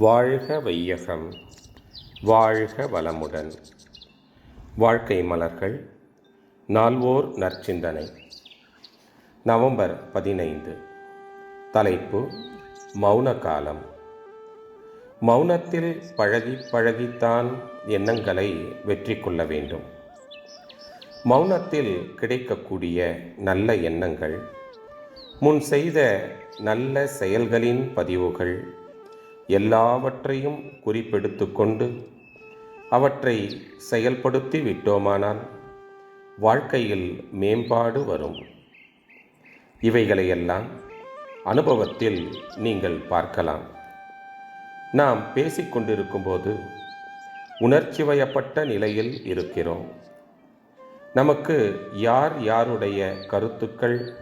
வாழ்க வையகம் வாழ்க வளமுடன். வாழ்க்கை மலர்கள் நால்வோர் நற்சிந்தனை. நவம்பர் பதினைந்து. தலைப்பு மௌன காலம் மௌனத்தில் பழகி பழகித்தான் எண்ணங்களை வெற்றி கொள்ள வேண்டும். மௌனத்தில் கிடைக்கக்கூடிய நல்ல எண்ணங்கள் முன் செய்த நல்ல செயல்களின் பதிவுகள் எல்லாவற்றையும் குறிப்பெடுத்து கொண்டு அவற்றை செயல்படுத்தி விட்டோமானால் வாழ்க்கையில் மேம்பாடு வரும். இவைகளையெல்லாம் அனுபவத்தில் நீங்கள் பார்க்கலாம். நாம் பேசிக்கொண்டிருக்கும்போது உணர்ச்சி வயப்பட்ட நிலையில் இருக்கிறோம். நமக்கு யார் யாருடைய கருத்துக்கள்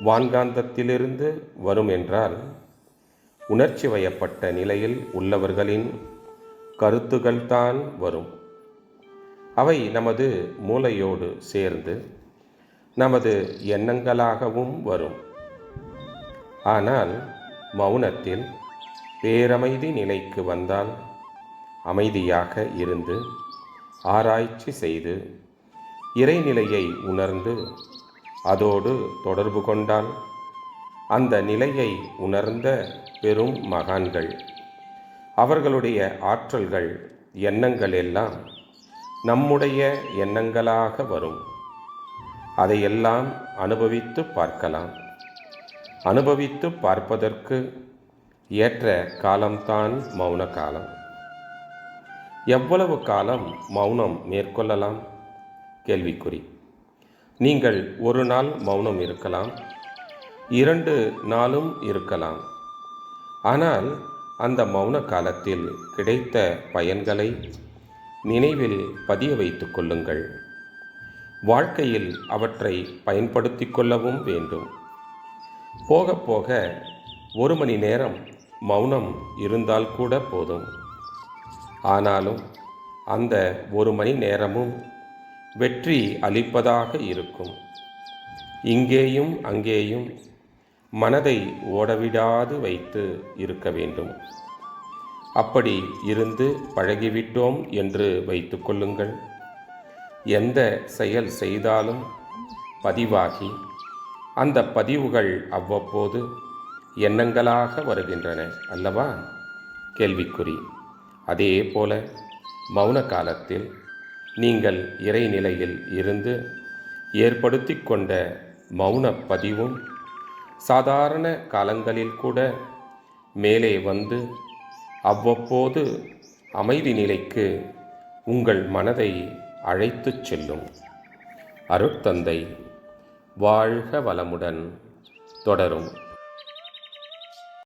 வான்காந்தத்திலிருந்து வரும் என்றால் உணர்ச்சி வயப்பட்ட நிலையில் உள்ளவர்களின் கருத்துகள்தான் வரும். அவை நமது மூளையோடு சேர்ந்து நமது எண்ணங்களாகவும் வரும். ஆனால் மௌனத்தில் பேரமைதி நிலைக்கு வந்தால் அமைதியாக இருந்து ஆராய்ச்சி செய்து இறைநிலையை உணர்ந்து அதோடு தொடர்பு கொண்டால் அந்த நிலையை உணர்ந்த பெரும் மகான்கள். அவர்களுடைய ஆற்றல்கள் எண்ணங்கள் எல்லாம் நம்முடைய எண்ணங்களாக வரும். அதையெல்லாம் அனுபவித்து பார்க்கலாம். அனுபவித்து பார்ப்பதற்கு ஏற்ற காலம்தான் மௌன காலம். எவ்வளவு காலம் மௌனம் மேற்கொள்ளலாம்? கேள்விக்குறி. நீங்கள் ஒரு நாள் மௌனம் இருக்கலாம். இரண்டு நாளும் இருக்கலாம். ஆனால் அந்த மௌன காலத்தில் கிடைத்த பயன்களை நினைவில் பதிய வைத்து கொள்ளுங்கள். வாழ்க்கையில் அவற்றை பயன்படுத்தி கொள்ளவும் வேண்டும். போக போக ஒரு மணி நேரம் மௌனம் இருந்தால் கூட போதும். ஆனாலும் அந்த ஒரு மணி நேரமும் வெற்றி அளிப்பதாக இருக்கும். இங்கேயும் அங்கேயும் மனதை ஓடவிடாது வைத்து இருக்க வேண்டும். அப்படி இருந்து பழகிவிட்டோம் என்று வைத்து கொள்ளுங்கள். எந்த செயல் செய்தாலும் பதிவாகி அந்த பதிவுகள் அவ்வப்போது எண்ணங்களாக வருகின்றன அல்லவா? கேள்விக்குறி. அதே போல மௌன காலத்தில் நீங்கள் இறைநிலையில் இருந்து ஏற்படுத்தி கொண்ட மௌன பதிவும் சாதாரண காலங்களில் கூட மேலே வந்து அவ்வப்போது அமைதி நிலைக்கு உங்கள் மனதை அழைத்துச் செல்லும். அருட்தந்தை வாழ்க வளமுடன் தொடரும்.